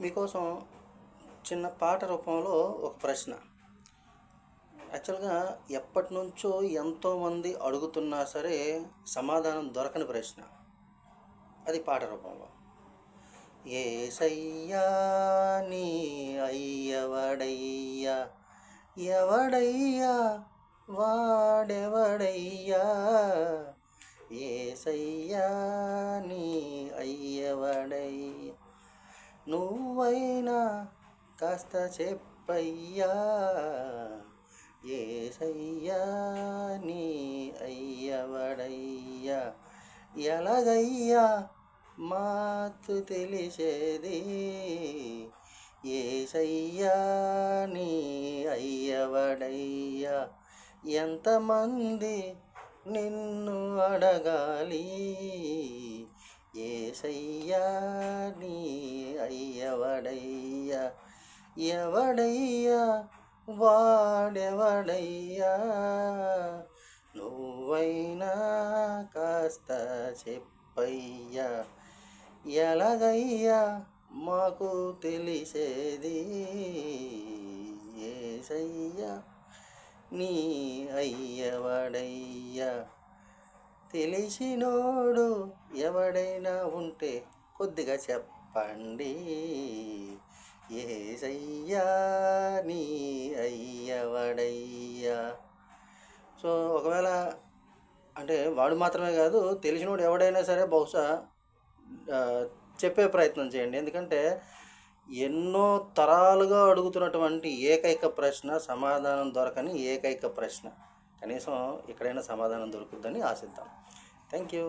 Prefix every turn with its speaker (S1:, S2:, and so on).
S1: మీకోసం చిన్న పాట రూపంలో ఒక ప్రశ్న. యాక్చువల్గా ఎప్పటి నుంచో ఎంతోమంది అడుగుతున్నా సరే సమాధానం దొరకని ప్రశ్న. అది పాట రూపంలో. ఏసయ్యా నీ అయ్యవడయ్యా ఎవడయ్యా వాడెవడయ్యా? ఏసయ్యా నీ అయ్యవడయ్యా నువ్వైనా కాస్త చెప్పయ్యా ఏసయ్యా నీ అయ్యవడయ్యా. ఎలాగయ్యా? మాతు తెలిసేది ఏసయ్యా నీ అయ్యవడయ్యా. ఎంతమంది నిన్ను అడగాలి ఏసయ్యా నీ అయ్యవడయ్యా ఎవడయ్యా? వాడెవడయ్యా? నువ్వైనా కాస్త చెప్పయ్యా. ఎలాగయ్యా? మాకు తెలిసేది ఏసయ్యా. నీ అయ్యవడయ్యా. తెలిసినోడు ఎవడైనా ఉంటే కొద్దిగా చెప్పండి ఏసయ్యా నీ అయ్యవడయ్యా. సో ఒకవేళ అంటే వాడు మాత్రమే కాదు తెలిసినోడు ఎవడైనా సరే బహుశా చెప్పే ప్రయత్నం చేయండి. ఎందుకంటే ఎన్నో తరాలుగా అడుగుతున్నటువంటి ఏకైక ప్రశ్న సమాధానం దొరకని ఏకైక ప్రశ్న. కనీసం ఎక్కడైనా సమాధానం దొరుకుద్దని ఆశిద్దాం. Thank you.